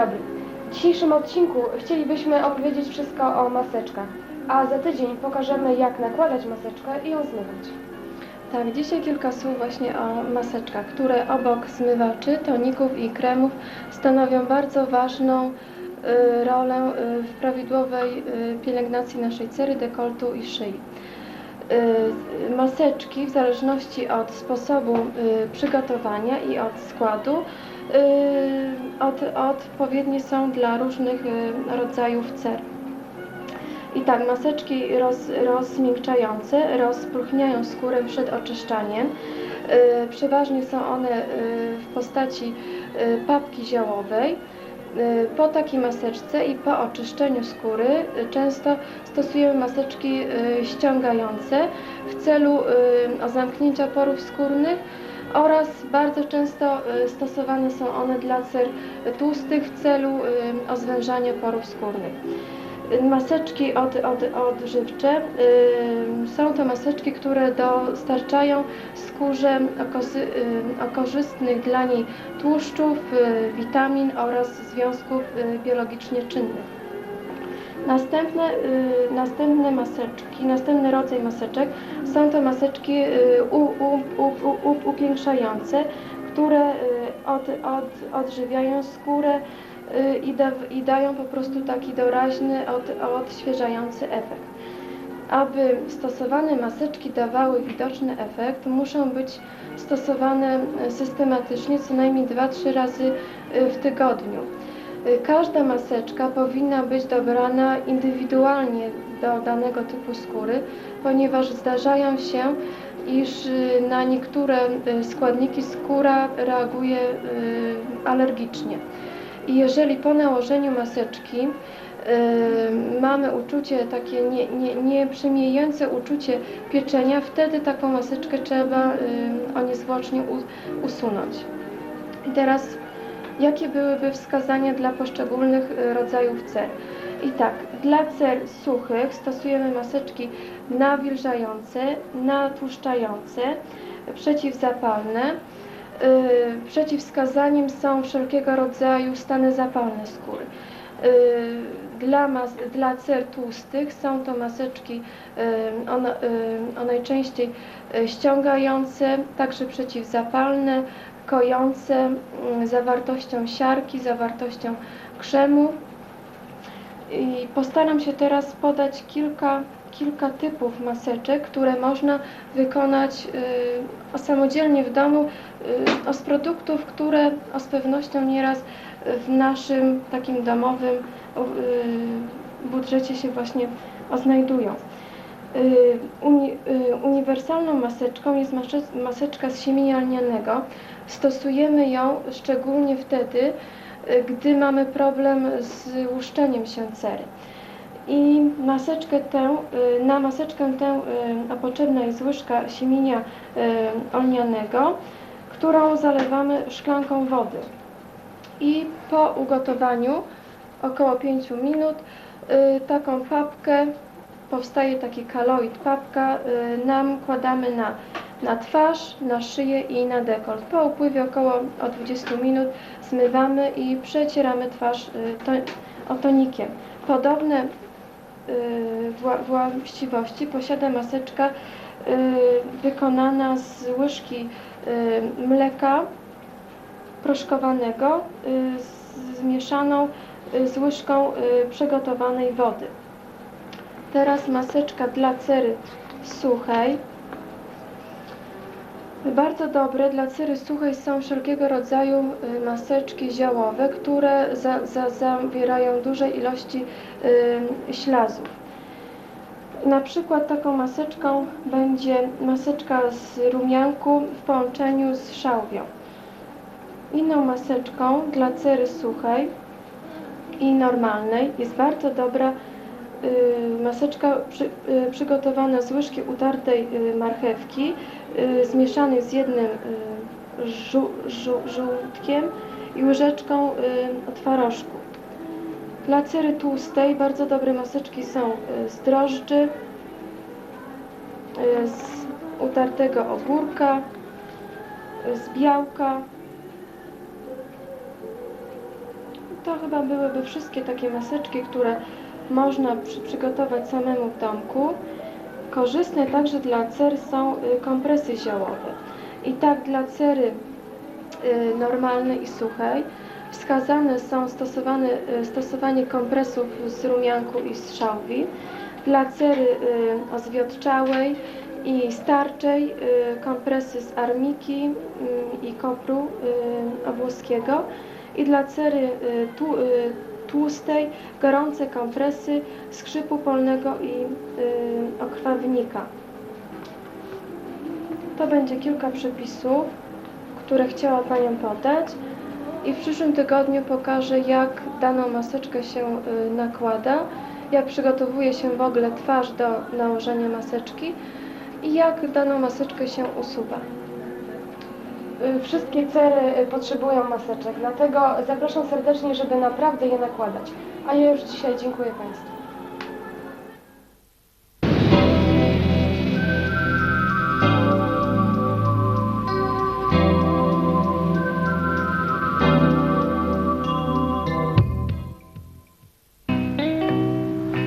dobry. W dzisiejszym odcinku chcielibyśmy opowiedzieć wszystko o maseczkach, a za tydzień pokażemy jak nakładać maseczkę i ją zmywać. Tak, dzisiaj kilka słów właśnie o maseczkach, które obok zmywaczy, toników i kremów stanowią bardzo ważną y, rolę y, w prawidłowej y, pielęgnacji naszej cery, dekoltu i szyi. Y, Maseczki w zależności od sposobu y, przygotowania i od składu od, odpowiednie są dla różnych y, rodzajów cer. I tak, maseczki roz, rozmiękczające rozpróchniają skórę przed oczyszczaniem. Y, przeważnie są one y, w postaci y, papki ziołowej. Y, Po takiej maseczce i po oczyszczeniu skóry y, często stosujemy maseczki y, ściągające w celu y, zamknięcia porów skórnych oraz bardzo często y, stosowane są one dla cer tłustych w celu y, ozwężania porów skórnych. Maseczki od, od, odżywcze y, są to maseczki, które dostarczają skórze korzystnych dla niej tłuszczów, witamin oraz związków biologicznie czynnych. Następne, następne maseczki, następny rodzaj maseczek są to maseczki y, u, u, u, u, upiększające, które y, od, od, odżywiają skórę y, i, da, i dają po prostu taki doraźny, od, odświeżający efekt. Aby stosowane maseczki dawały widoczny efekt, muszą być stosowane systematycznie co najmniej 2-3 razy w tygodniu. Każda maseczka powinna być dobrana indywidualnie do danego typu skóry, ponieważ zdarzają się, iż y, na niektóre y, składniki skóra reaguje y, alergicznie. I jeżeli po nałożeniu maseczki mamy uczucie takie nie, nie, uczucie pieczenia, wtedy taką maseczkę trzeba y, o niezwłocznie usunąć. I teraz jakie byłyby wskazania dla poszczególnych rodzajów cer. I tak, dla cer suchych stosujemy maseczki nawilżające, natłuszczające, przeciwzapalne. Y, Przeciwwskazaniem są wszelkiego rodzaju stany zapalne skóry. Y, Dla, mas, dla cer tłustych są to maseczki y, o, na- y, o najczęściej y, ściągające, także przeciwzapalne, kojące mm, zawartością siarki, zawartością krzemu. I postaram się teraz podać kilka, kilka typów maseczek, które można wykonać y, samodzielnie w domu y, z produktów, które z pewnością nieraz w naszym takim domowym y, budżecie się właśnie znajdują. Y, Uni, y, uniwersalną maseczką jest maseczka z siemienia lnianego. Stosujemy ją szczególnie wtedy, gdy mamy problem z łuszczeniem się cery. I maseczkę tę, y, na maseczkę tę y, potrzebna jest łyżka siemienia y, olnianego, którą zalewamy szklanką wody. I po ugotowaniu około 5 minut taką papkę, powstaje taki kaloid papka, nam kładamy na, na twarz, na szyję i na dekolt. Po upływie około o 20 minut zmywamy i przecieramy twarz y, to, o tonikiem. Podobne y, wła- właściwości posiada maseczka y, wykonana z łyżki mleka proszkowanego zmieszaną z łyżką przygotowanej wody. Teraz maseczka dla cery suchej. Bardzo dobre dla cery suchej są wszelkiego rodzaju y, maseczki ziołowe, które za, za, zawierają duże ilości y, ślazów. Na przykład taką maseczką będzie maseczka z rumianku w połączeniu z szałwią. Inną maseczką dla cery suchej i normalnej jest bardzo dobra maseczka przy, y, przygotowana z łyżki utartej y, marchewki y, zmieszanej z jednym y, żół, żół, żółtkiem i łyżeczką y, twarożku. Dla cery tłustej bardzo dobre maseczki są y, z drożdży, y, z utartego ogórka, y, z białka, to chyba byłyby wszystkie takie maseczki, które można przy, przygotować samemu w domku. Korzystne także dla cer są y, kompresy ziołowe. I tak dla cery y, normalnej i suchej wskazane są stosowane, y, stosowanie kompresów z rumianku i z szałwi. Dla cery ozwiotczałej i starczej kompresy z armiki y, i kopru obłoskiego i dla cery y, tłustej gorące kompresy skrzypu polnego i y, okrwawnika. To będzie kilka przepisów, które chciała Panią podać i w przyszłym tygodniu pokażę jak daną maseczkę się y, nakłada, jak przygotowuje się w ogóle twarz do nałożenia maseczki i jak daną maseczkę się usuwa. Y, Wszystkie cery y, potrzebują maseczek, dlatego zapraszam serdecznie, żeby naprawdę je nakładać. A ja już dzisiaj dziękuję Państwu.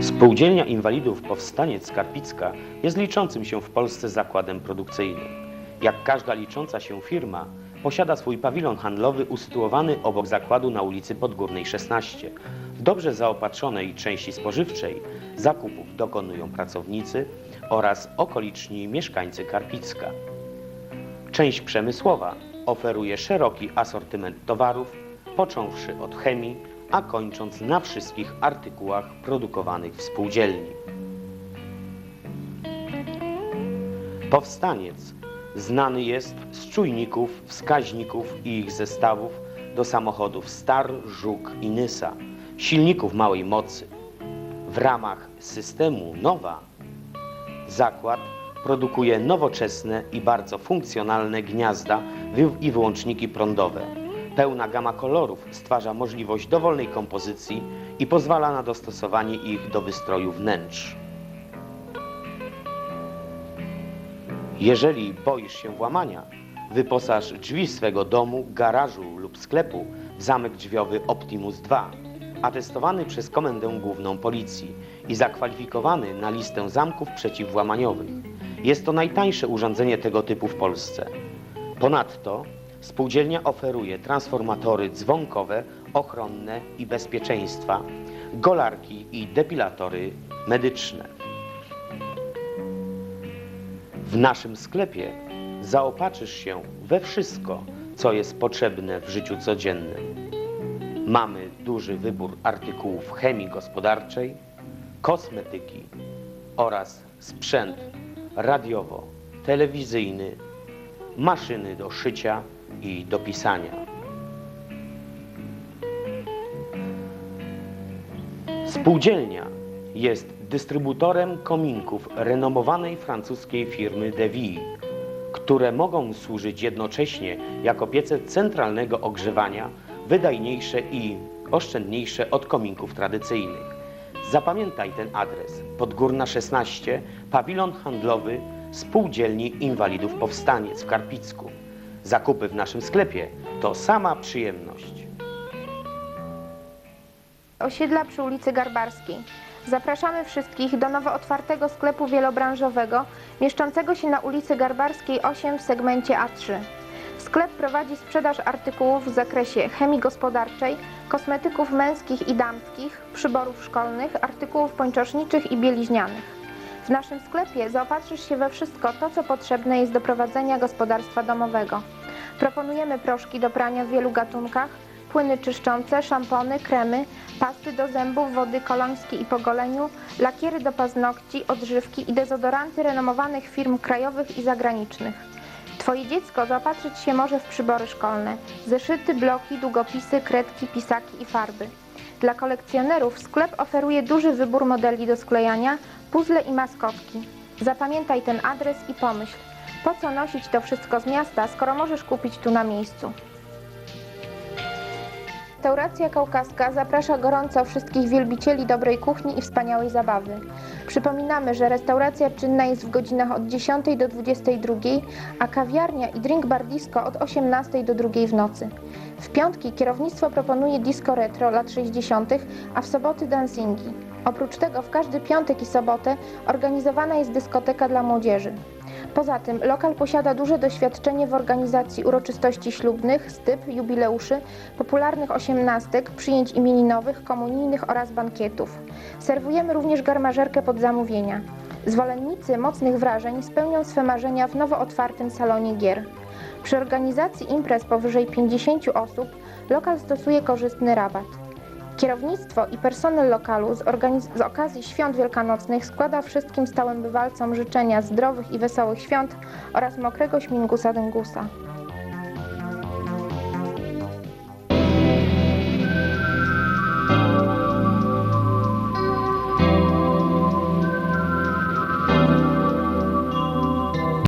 Spółdzielnia Inwalidów Powstaniec Skarpicka jest liczącym się w Polsce zakładem produkcyjnym. Jak każda licząca się firma, posiada swój pawilon handlowy usytuowany obok zakładu na ulicy Podgórnej 16. W dobrze zaopatrzonej części spożywczej zakupów dokonują pracownicy oraz okoliczni mieszkańcy Karpicka. Część przemysłowa oferuje szeroki asortyment towarów, począwszy od chemii, a kończąc na wszystkich artykułach produkowanych w spółdzielni. Powstaniec znany jest z czujników, wskaźników i ich zestawów do samochodów Star, Żuk i Nysa, silników małej mocy. W ramach systemu Nowa zakład produkuje nowoczesne i bardzo funkcjonalne gniazda i wyłączniki prądowe. Pełna gama kolorów stwarza możliwość dowolnej kompozycji i pozwala na dostosowanie ich do wystroju wnętrz. Jeżeli boisz się włamania, wyposaż drzwi swego domu, garażu lub sklepu w zamek drzwiowy Optimus 2, atestowany przez Komendę Główną Policji i zakwalifikowany na listę zamków przeciwwłamaniowych. Jest to najtańsze urządzenie tego typu w Polsce. Ponadto spółdzielnia oferuje transformatory dzwonkowe, ochronne i bezpieczeństwa, golarki i depilatory medyczne. W naszym sklepie zaopatrzysz się we wszystko, co jest potrzebne w życiu codziennym. Mamy duży wybór artykułów chemii gospodarczej, kosmetyki oraz sprzęt radiowo-telewizyjny, maszyny do szycia i do pisania. Spółdzielnia jest dystrybutorem kominków renomowanej francuskiej firmy Devi, które mogą służyć jednocześnie jako piece centralnego ogrzewania, wydajniejsze i oszczędniejsze od kominków tradycyjnych. Zapamiętaj ten adres. Podgórna 16, pawilon handlowy Spółdzielni Inwalidów Powstaniec w Karpicku. Zakupy w naszym sklepie to sama przyjemność. osiedla przy ulicy Garbarskiej. Zapraszamy wszystkich do nowo otwartego sklepu wielobranżowego mieszczącego się na ulicy Garbarskiej 8 w segmencie A3. Sklep prowadzi sprzedaż artykułów w zakresie chemii gospodarczej, kosmetyków męskich i damskich, przyborów szkolnych, artykułów pończoszniczych i bieliźnianych. W naszym sklepie zaopatrzysz się we wszystko to, co potrzebne jest do prowadzenia gospodarstwa domowego. Proponujemy proszki do prania w wielu gatunkach, płyny czyszczące, szampony, kremy, pasty do zębów, wody kolońskie i po goleniu, lakiery do paznokci, odżywki i dezodoranty renomowanych firm krajowych i zagranicznych. Twoje dziecko zaopatrzyć się może w przybory szkolne, zeszyty, bloki, długopisy, kredki, pisaki i farby. Dla kolekcjonerów sklep oferuje duży wybór modeli do sklejania, puzzle i maskotki. Zapamiętaj ten adres i pomyśl, po co nosić to wszystko z miasta, skoro możesz kupić tu na miejscu. Restauracja Kaukaska zaprasza gorąco wszystkich wielbicieli dobrej kuchni i wspaniałej zabawy. Przypominamy, że restauracja czynna jest w godzinach od 10 do 22, a kawiarnia i drink bar disco od 18 do 2 w nocy. W piątki kierownictwo proponuje disco retro lat 60., a w soboty dancingi. Oprócz tego w każdy piątek i sobotę organizowana jest dyskoteka dla młodzieży. Poza tym lokal posiada duże doświadczenie w organizacji uroczystości ślubnych, styp, jubileuszy, popularnych osiemnastek, przyjęć imieninowych, komunijnych oraz bankietów. Serwujemy również garmażerkę pod zamówienia. Zwolennicy mocnych wrażeń spełnią swe marzenia w nowo otwartym salonie gier. Przy organizacji imprez powyżej 50 osób lokal stosuje korzystny rabat. Kierownictwo i personel lokalu z, z okazji świąt wielkanocnych składa wszystkim stałym bywalcom życzenia zdrowych i wesołych świąt oraz mokrego śmigusa dęgusa.